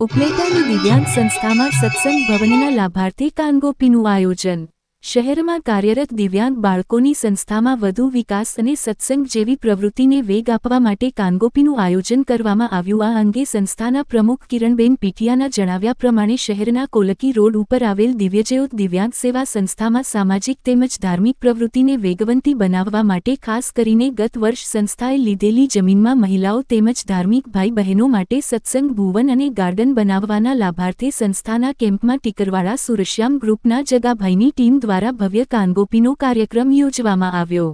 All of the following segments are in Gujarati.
ઉપલેટાની દિવ્યાંગ સંસ્થામાં સત્સંગ ભવનના લાભાર્થી કાનગોપીનું આયોજન. શહેરમાં કાર્યરત દિવ્યાંગ બાળકોની સંસ્થામાં વધુ વિકાસ અને સત્સંગ જેવી પ્રવૃત્તિને વેગ આપવા માટે કાનગોપીનું આયોજન કરવામાં આવ્યું. આ અંગે સંસ્થાના પ્રમુખ કિરણબેન પીઠિયાના જણાવ્યા પ્રમાણે શહેરના કોલકી રોડ ઉપર આવેલ દિવ્યજયોત દિવ્યાંગ સેવા સંસ્થામાં સામાજિક તેમજ ધાર્મિક પ્રવૃત્તિને વેગવંતી બનાવવા માટે ખાસ કરીને ગત વર્ષ સંસ્થાએ લીધેલી જમીનમાં મહિલાઓ તેમજ ધાર્મિક ભાઈ બહેનો માટે સત્સંગ, ભુવન અને ગાર્ડન બનાવવાના લાભાર્થે સંસ્થાના કેમ્પમાં ટીકરવાળા સુરશ્યામ ગ્રુપના જગાભાઈની ટીમ દ્વારા ભવ્ય કાનગોપીનો કાર્યક્રમ યોજવામાં આવ્યો.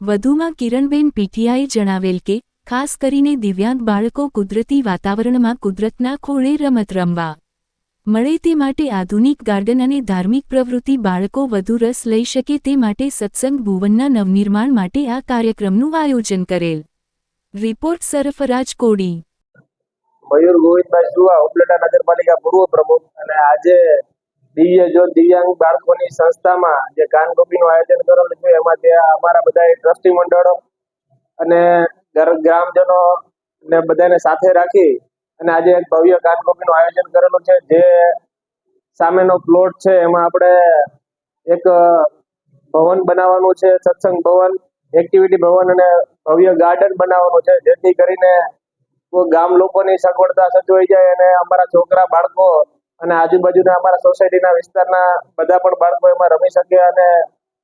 વધુમાં કિરણબેન પીઠિયાએ જણાવેલ કે, ખાસ કરીને દિવ્યાંગ બાળકો કુદરતી વાતાવરણમાં કુદરતના ખોળે રમત રમવા મળે તે માટે આધુનિક ગાર્ડન અને ધાર્મિક પ્રવૃત્તિ બાળકો વધુ રસ લઈ શકે તે માટે સત્સંગ ભુવનના નવનિર્માણ માટે આ કાર્યક્રમનું આયોજન કરેલ. રિપોર્ટ સરફરાજ કોડી. મયુર ગોવિંદભાઈ સુવા ઉપલેટા નગરપાલિકા પૂર્વ પ્રમુખ અને આજે દિવ્ય જો દિવ્યાંગ બાળકોની સંસ્થામાં જે કાનગોપીનું આયોજન કરેલું છે, એમાં જે અમારા બધા ટ્રસ્ટી મંડળો અને ગ્રામજનો ને બધાને સાથે રાખી અને આજે એક ભવ્ય કાનગોપીનું આયોજન કરેલું છે. જે સામેનો પ્લોટ છે, એમાં આપણે એક ભવન બનાવવાનું છે, સત્સંગ ભવન, એક્ટિવિટી ભવન અને ભવ્ય ગાર્ડન બનાવવાનું છે. જેથી કરીને ગામ લોકોની સગવડતા સચવાઈ જાય અને અમારા છોકરા, બાળકો અને આજુબાજુના અમારા સોસાયટીના વિસ્તારના બધા પણ બાળકો એમાં રમી શકે અને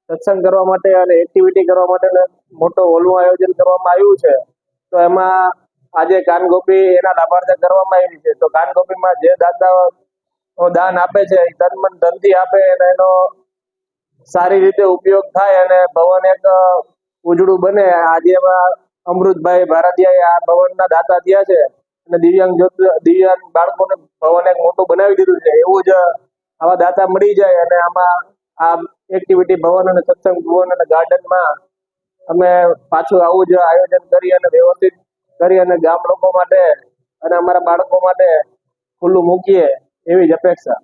સત્સંગ કરવા માટે અને એક્ટિવિટી કરવા માટે મોટો હોલનું આયોજન કરવામાં આવ્યું છે. તો એમાં આજે કાનગોપી એના લાભાર્થે કરવામાં આવી છે. તો કાનગોપીમાં જે દાતાઓ દાન આપે છે, એ તન મન ધનથી આપે અને એનો સારી રીતે ઉપયોગ થાય અને ભવન એક ઉજળું બને. આજે અમૃતભાઈ ભારતીયાએ આ ભવનના દાતા થયા છે. અને દિવ્યાંગ દિવ્યાંગ બાળકોને ભવન એક મોટું બનાવી દીધું છે. એવું જ આવા દાતા મળી જાય અને આમાં આ એક્ટિવિટી ભવન અને સત્સંગ ભવન અને ગાર્ડનમાં અમે પાછું આવું જ આયોજન કરી અને વ્યવસ્થિત કરી અને ગામ લોકો માટે અને અમારા બાળકો માટે ખુલ્લું મૂકીએ એવી જ અપેક્ષા.